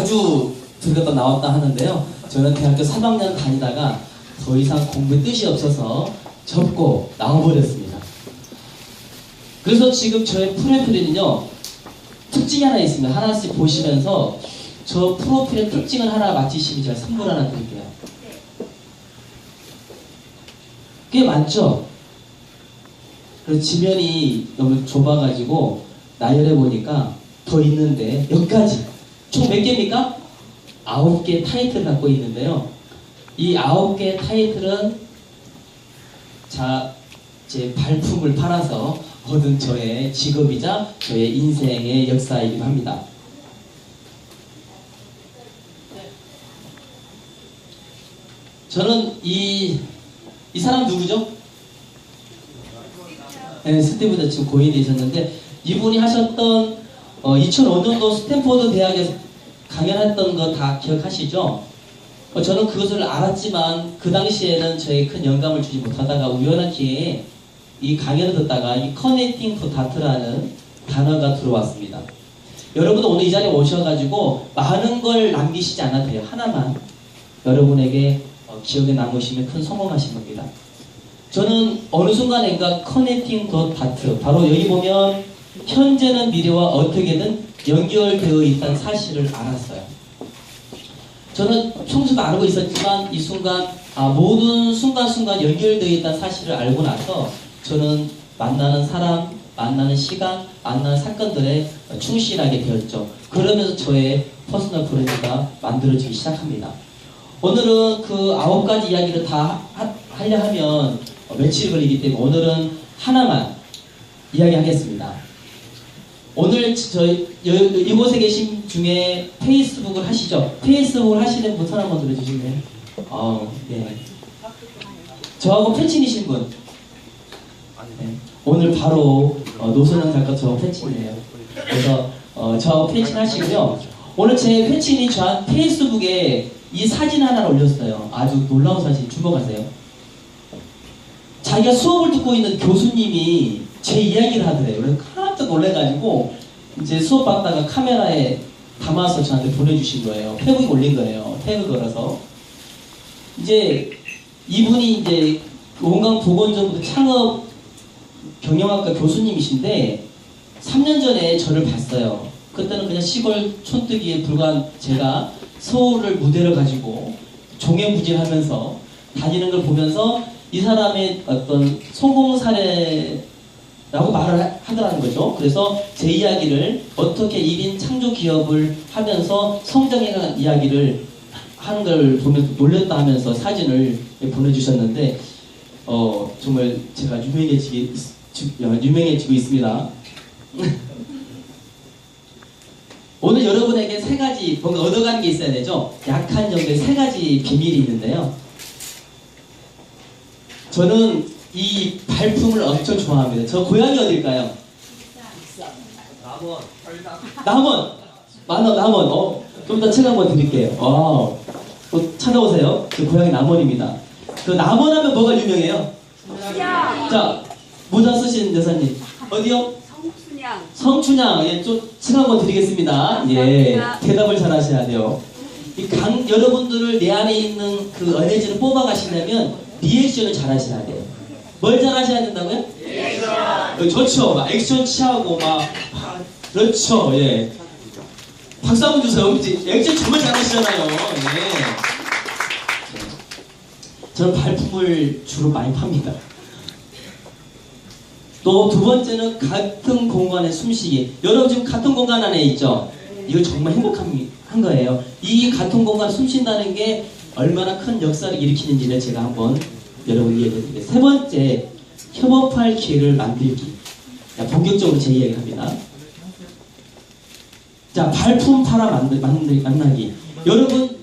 자주 들었다 나왔다 하는데요. 저는 대학교 3학년 다니다가 더 이상 공부에 뜻이 없어서 접고 나와버렸습니다. 그래서 지금 저의 프로필에는요, 특징이 하나 있습니다. 하나씩 보시면서 저 프로필의 특징을 하나 맞히시면 제가 선물 하나 드릴게요. 꽤 많죠? 그래서 지면이 너무 좁아가지고 나열해 보니까 더 있는데 여기까지 총 몇 개입니까? 아홉 개 타이틀 갖고 있는데요. 이 아홉 개 타이틀은 자, 제 발품을 팔아서 얻은 저의 직업이자 저의 인생의 역사이기도 합니다. 저는 이, 이 사람 누구죠? 네, 스티브 잡스 고인이 되셨는데 이분이 하셨던 어, 2005년도 스탠포드 대학에서 강연했던 거 다 기억하시죠? 어, 저는 그것을 알았지만 그 당시에는 저에게 큰 영감을 주지 못하다가 우연한 기회에 이 강연을 듣다가 이 커넥팅 포 다트라는 단어가 들어왔습니다. 여러분도 오늘 이 자리에 오셔가지고 많은 걸 남기시지 않아도 돼요. 하나만 여러분에게 어, 기억에 남으시면 큰 성공하신 겁니다. 저는 어느 순간인가 커넥팅 더 다트 바로 여기 보면 현재는 미래와 어떻게든 연결되어 있다는 사실을 알았어요. 저는 평소도 알고 있었지만 이 순간 아, 모든 순간순간 연결되어 있다는 사실을 알고 나서 저는 만나는 사람, 만나는 시간, 만나는 사건들에 충실하게 되었죠. 그러면서 저의 퍼스널 브랜드가 만들어지기 시작합니다. 오늘은 그 아홉 가지 이야기를 다 하, 하려 하면 며칠 걸리기 때문에 오늘은 하나만 이야기하겠습니다. 오늘 저희 여- 이곳에 계신 중에 페이스북을 하시죠? 페이스북을 하시는 분 손 한번 들어주실래요? 어, 네. 저하고 패친이신 분. 네. 오늘 바로 어, 노선영 작가 저 패친이에요. 그래서 어, 저 패친 하시고요. 오늘 제 패친이 저한 페이스북에 이 사진 하나를 올렸어요. 아주 놀라운 사진 주목하세요. 자기가 수업을 듣고 있는 교수님이 제 이야기를 하더래요. 깜짝 놀래가지고 이제 수업 받다가 카메라에 담아서 저한테 보내주신 거예요. 페북에 올린 거예요. 태그 걸어서. 이제 이분이 이제 원광 보건정부 창업 경영학과 교수님이신데 3년 전에 저를 봤어요. 그때는 그냥 시골 촌뜨기에 불과한 제가 서울을 무대를 가지고 종횡무진하면서 다니는 걸 보면서 이 사람의 어떤 성공 사례 라고 말을 하- 하더라는 거죠. 그래서 제 이야기를 어떻게 1인 창조 기업을 하면서 성장해간 이야기를 하는 걸 보면서 놀랬다 하면서 사진을 보내주셨는데 어, 정말 제가 유명해지게, 있- 어, 유명해지고 있습니다. 오늘 여러분에게 세 가지 뭔가 얻어가는 게 있어야 되죠. 약한 정도의 세 가지 비밀이 있는데요. 저는 이 발품을 엄청 좋아합니다. 저 고향이 어딜까요? 남원 남원. 만원 남원. 어, 좀더 책 한번 드릴게요. 어, 또 찾아오세요. 제 고향이 남원입니다. 그 남원하면 뭐가 유명해요? 자, 모자 쓰신 여사님 어디요? 성춘향 성춘향, 예, 좀책 한번 드리겠습니다. 예, 감사합니다. 대답을 잘 하셔야 돼요. 이 강, 여러분들을 내 안에 있는 그 에너지를 뽑아가시려면 리액션을 잘 하셔야 돼요. 뭘 잘 하셔야 된다고요? 리액션. 좋죠. 막 액션 취하고 막, 아, 그렇죠. 예. 박수 한번 주세요. 액션 정말 잘 하시잖아요. 예. 저는 발품을 주로 많이 팝니다. 또 두 번째는 같은 공간에 숨쉬기. 여러분 지금 같은 공간 안에 있죠? 이거 정말 행복한 한 거예요. 이 같은 공간에 숨쉰다는 게 얼마나 큰 역사를 일으키는지를 제가 한번 여러분 이야기해 드릴게요. 세 번째, 협업할 기회를 만들기. 자, 본격적으로 제 이야기 합니다. 자, 발품 팔아 만들, 만들, 만나기. 여러분,